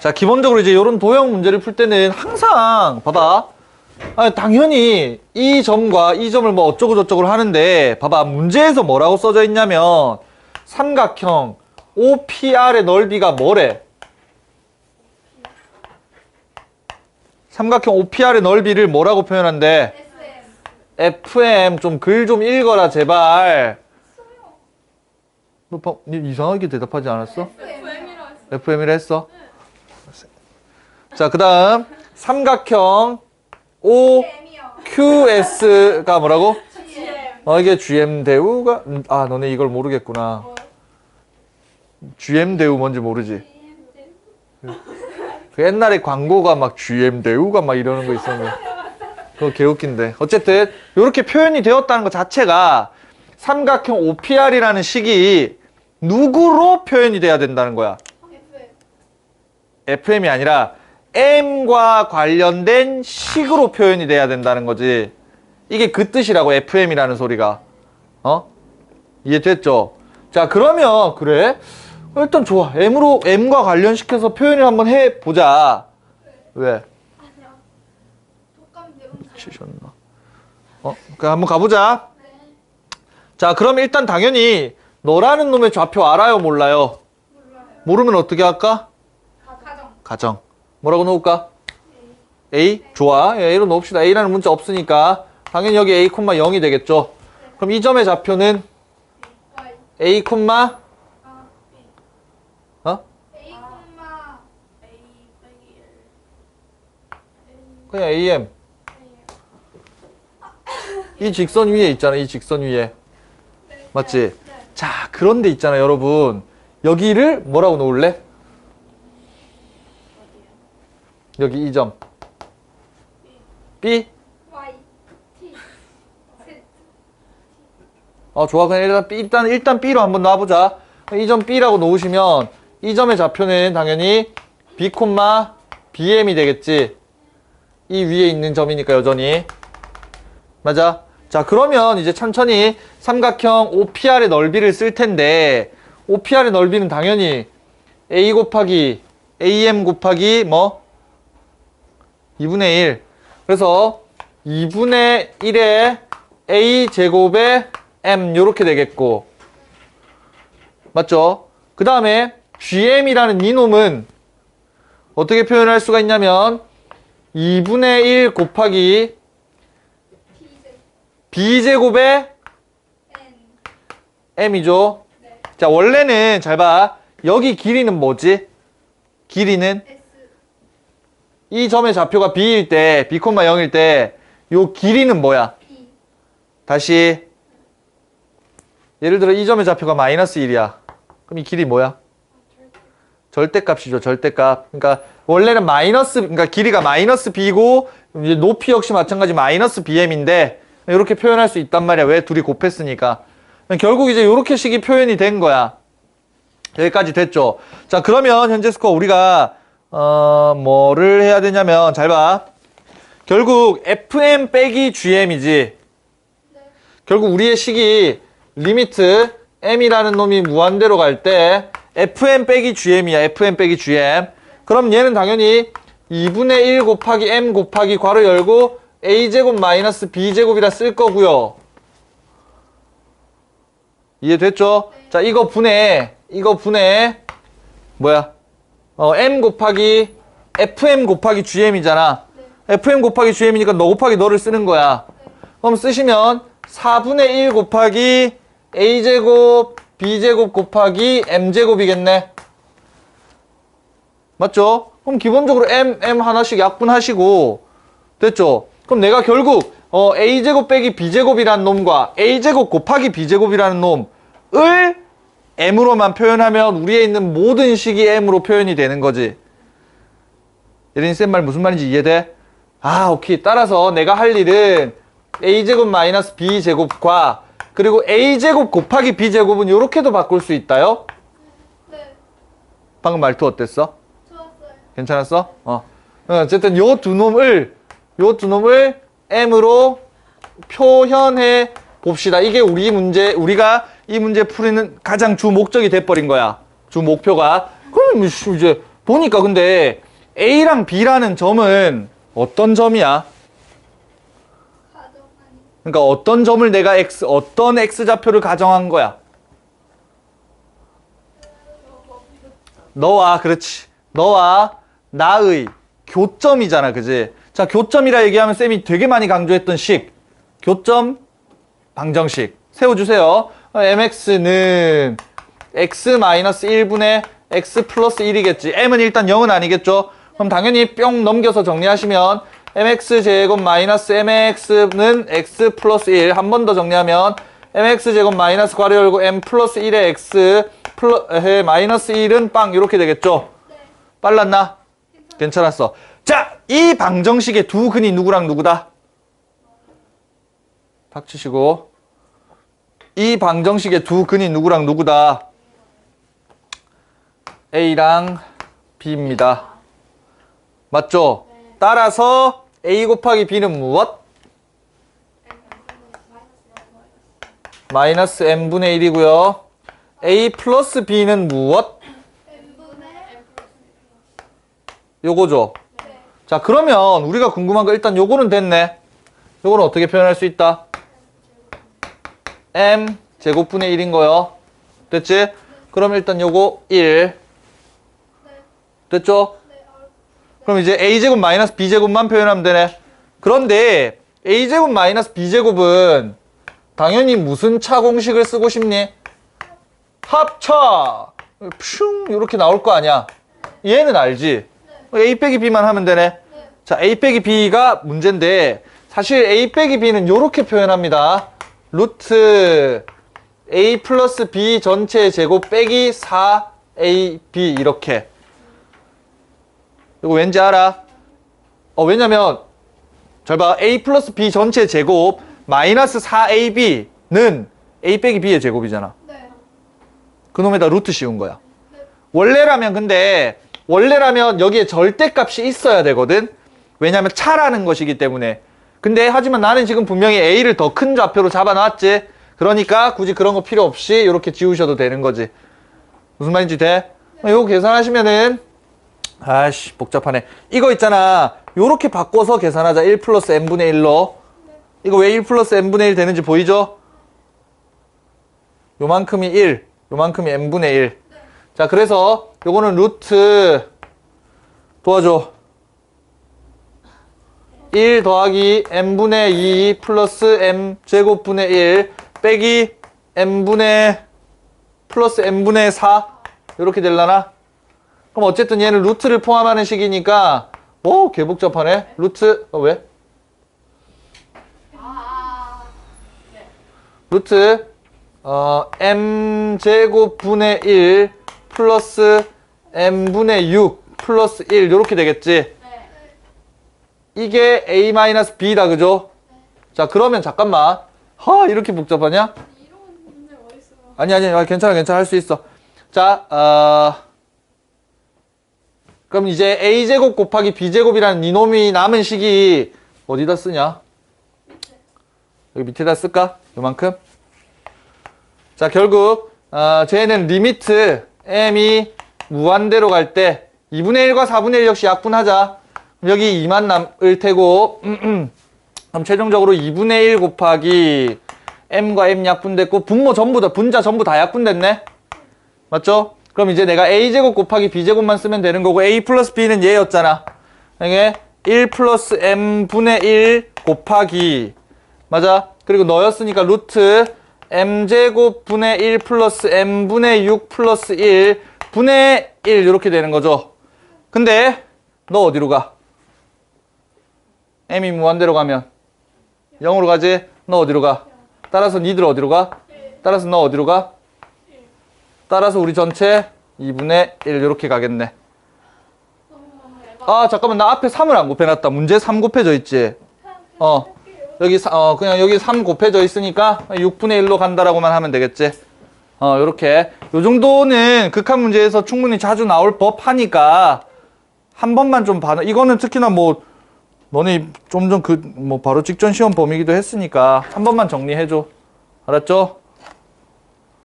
자, 기본적으로 이제 이런 도형 문제를 풀 때는 항상, 봐봐. 아, 당연히 이 점과 이 점을 뭐 어쩌고저쩌고 하는데, 봐봐. 문제에서 뭐라고 써져 있냐면, 삼각형 OPR의 넓이가 뭐래? 삼각형 OPR의 넓이를 뭐라고 표현한대? FM 좀 글 좀 읽어라 제발. 너 이상하게 대답하지 않았어? FM이라 했어. 자, 그 다음 삼각형. OQS가 뭐라고? 어, 이게 GM 대우가 음, 아, 너네 이걸 모르겠구나. GM 대우 뭔지 모르지? 그 옛날에 광고가 막 GM 대우가 막 이러는 거 있었는데 그거 개웃긴데 어쨌든 이렇게 표현이 되었다는 것 자체가 삼각형 OPR이라는 식이 누구로 표현이 돼야 된다는 거야 FM. FM이 아니라 M과 관련된 식으로 표현이 돼야 된다는 거지 이게 그 뜻이라고 FM이라는 소리가 어? 이해됐죠? 자 그러면 그래 일단 좋아 M으로 M과 관련시켜서 표현을 한번 해보자 왜? 치셨나? 어? 그 한번 가보자. 자, 그럼 일단 당연히 너라는 놈의 좌표 알아요, 몰라요? 몰라요. 모르면 어떻게 할까? 가정. 가정. 뭐라고 놓을까? A? 좋아. 예, A로 놓읍시다. A라는 문자 없으니까 당연히 여기 A, 0이 되겠죠. 그럼 이 점의 좌표는. A. 어? A, 콤마 A 빼기 1. 그냥 AM. 이 직선 위에 있잖아, 이 직선 위에. 맞지? 네. 자, 그런데 있잖아, 여러분. 여기를 뭐라고 놓을래? 여기 이 점. B? Y. T. Z. 어, 좋아. 그냥 일단, B, 일단, 일단 B로 한번 놔보자. 이점 B라고 놓으시면 이 점의 좌표는 당연히 B, BM이 되겠지. 이 위에 있는 점이니까 여전히. 맞아. 자, 그러면 이제 천천히 삼각형 OPR의 넓이를 쓸 텐데, OPR의 넓이는 당연히 A 곱하기 AM 곱하기 뭐? 2분의 1. 그래서 2분의 1의 A 제곱의 M 요렇게 되겠고. 맞죠? 그 다음에 GM이라는 이놈은 어떻게 표현할 수가 있냐면 2분의 1 곱하기 N. M이죠. 네. 자, 원래는 잘 봐. 여기 길이는 뭐지? 길이는. 이 점의 좌표가 B일 때, B, 0일 때, 요 길이는 뭐야? 다시. 예를 들어 이 점의 좌표가 마이너스 1이야. 그럼 이 길이 뭐야? 절대값이죠, 절대값. 그러니까 원래는 마이너스, 그러니까 길이가 마이너스 B고, 이제 높이 역시 마찬가지 마이너스 BM인데, 이렇게 표현할 수 있단 말이야. 왜? 둘이 곱했으니까. 결국 이제 이렇게 식이 표현이 된 거야. 여기까지 됐죠. 자, 그러면 현재 스코어 우리가, 어, 뭐를 해야 되냐면, 잘 봐. 결국 FM 빼기 GM이지. 결국 우리의 식이 리미트 m이라는 놈이 무한대로 갈 때 fm 빼기 gm이야. fm 빼기 gm. 그럼 얘는 당연히 2분의 1 곱하기 m 곱하기 괄호 열고 a제곱 마이너스 b제곱이라 쓸 거고요. 이해됐죠? 자, 이거 분해. 이거 분해. 뭐야? 어, m 곱하기 fm 곱하기 gm이잖아. fm 곱하기 gm이니까 너 곱하기 너를 쓰는 거야. 그럼 쓰시면 4분의 1 곱하기 a제곱 b제곱 곱하기 m제곱이겠네. 맞죠? 그럼 기본적으로 m, m 하나씩 약분하시고 됐죠? 그럼 내가 결국 어, a제곱 빼기 b제곱이라는 놈과 a제곱 곱하기 b제곱이라는 놈을 m으로만 표현하면 우리에 있는 모든 식이 m으로 표현이 되는 거지. 예린이 쌤말 무슨 말인지 이해돼? 아, 오케이. 따라서 내가 할 일은 a제곱 마이너스 b제곱과 그리고 a제곱 곱하기 b제곱은 이렇게도 바꿀 수 있다요? 네. 방금 말투 어땠어? 좋았어요. 괜찮았어? 어. 어, 어쨌든 요 두 놈을 요 두 놈을 m으로 표현해 봅시다. 이게 우리 문제 우리가 이 문제 풀이는 가장 주 목적이 돼 버린 거야. 주 목표가. 그럼 이제 보니까 근데 A랑 B라는 점은 어떤 점이야? 그러니까 어떤 점을 내가 X, 어떤 X좌표를 가정한 거야? 너와, 그렇지. 너와 나의 교점이잖아, 그지? 자, 교점이라 얘기하면 쌤이 되게 많이 강조했던 식. 교점, 방정식. 세워주세요. 어, mx는 x-1분의 x 플러스 1이겠지. m은 일단 0은 아니겠죠? 그럼 당연히 뿅 넘겨서 정리하시면 mx 제곱 마이너스 mx는 x 플러스 1. 한 번 더 정리하면 mx 제곱 마이너스 괄호 열고 m 플러스 1의 x 플러, 에, 마이너스 1은 빵 이렇게 되겠죠? 네 빨랐나? 괜찮았어. 자, 이 방정식의 두 근이 누구랑 누구다? 닥치시고. 이 방정식의 두 근이 누구랑 누구다? A랑 B입니다. 맞죠? 따라서 A 곱하기 B는 무엇? 마이너스 M분의 1이고요. A 플러스 B는 무엇? 요거죠. 네 자, 그러면 우리가 궁금한 거 일단 요거는 됐네. 요거는 어떻게 표현할 수 있다? M 제곱분의 1인 거요. 됐지? 그럼 일단 요거 1. 됐죠? 네, 알- 그럼 이제 a제곱 마이너스 b제곱만 표현하면 되네. 그런데 a제곱 마이너스 b제곱은 당연히 무슨 차 공식을 쓰고 싶니? 합차! 슝! 이렇게 나올 거 아니야. 얘는 알지? a 빼기 b만 하면 되네. 네 자, a 빼기 b가 문제인데 사실 a 빼기 b는 이렇게 표현합니다. 루트 a 플러스 b 전체 제곱 빼기 4ab 이렇게. 이거 왠지 알아? 어, 왜냐면 잘 봐. a 플러스 b 전체 제곱 마이너스 4ab는 a 빼기 b의 제곱이잖아. 네 그놈에다 루트 씌운 거야. 네. 원래라면 근데 원래라면 여기에 절대값이 있어야 되거든. 왜냐면 차라는 것이기 때문에. 근데 하지만 나는 지금 분명히 a를 더 큰 좌표로 잡아놨지. 그러니까 굳이 그런 거 필요 없이 이렇게 지우셔도 되는 거지. 무슨 말인지 돼? 어, 이거 계산하시면은 아씨 복잡하네. 이거 있잖아. 요렇게 바꿔서 계산하자. 1 플러스 n분의 1로. 이거 왜 1 플러스 n분의 1 되는지 보이죠? 요만큼이 1, 요만큼이 n분의 1. 자, 그래서 요거는 루트 도와줘. 1 더하기 n분의 2 플러스 m 제곱분의 1 빼기 n분의 플러스 n분의 4 이렇게 될라나? 그럼 어쨌든 얘는 루트를 포함하는 식이니까 오 개복잡하네. 루트 어, 왜? 아 루트 어, m 제곱분의 1 플러스 m분의 6 플러스 1 이렇게 되겠지. 네. 이게 a-b다 그죠? 자 그러면 잠깐만 하 이렇게 복잡하냐? 아니 아니 아니, 괜찮아 괜찮아 할 수 있어 자 어, 그럼 이제 a제곱 곱하기 b제곱이라는 이놈이 남은 식이 어디다 쓰냐? 여기 밑에다 쓸까? 요만큼 자 결국 어, 쟤는 리미트 m이 무한대로 갈 때 2분의 1과 4분의 1 역시 약분하자 여기 2만 남을 테고 그럼 최종적으로 2분의 1 곱하기 m과 m 약분됐고 분모 전부 다 분자 전부 다 약분됐네 맞죠? 그럼 이제 내가 a제곱 곱하기 b제곱만 쓰면 되는 거고 a 플러스 b는 얘였잖아 이게 1 플러스 m분의 1 곱하기 맞아? 그리고 너였으니까 루트 m제곱 분의 1 플러스 m분의 6 플러스 1 분의 1 이렇게 되는 거죠 근데 너 어디로 가? M이 무한대로 가면 0으로 가지? 너 어디로 가? 따라서 니들 어디로 가? 따라서 너 어디로 가? 따라서 우리 전체 2분의 1 이렇게 가겠네. 아 잠깐만 나 앞에 3을 안 곱해놨다. 문제 3 곱해져 있지? 어 여기 사- 어 그냥 여기 3 곱해져 있으니까 6분의 1로 간다라고만 하면 되겠지? 어 요렇게 요 정도는 극한 문제에서 충분히 자주 나올 법하니까 한 번만 좀 봐. 이거는 특히나 뭐 너네 좀 전 그 뭐 바로 직전 시험 범위기도 했으니까 한 번만 정리해줘. 알았죠?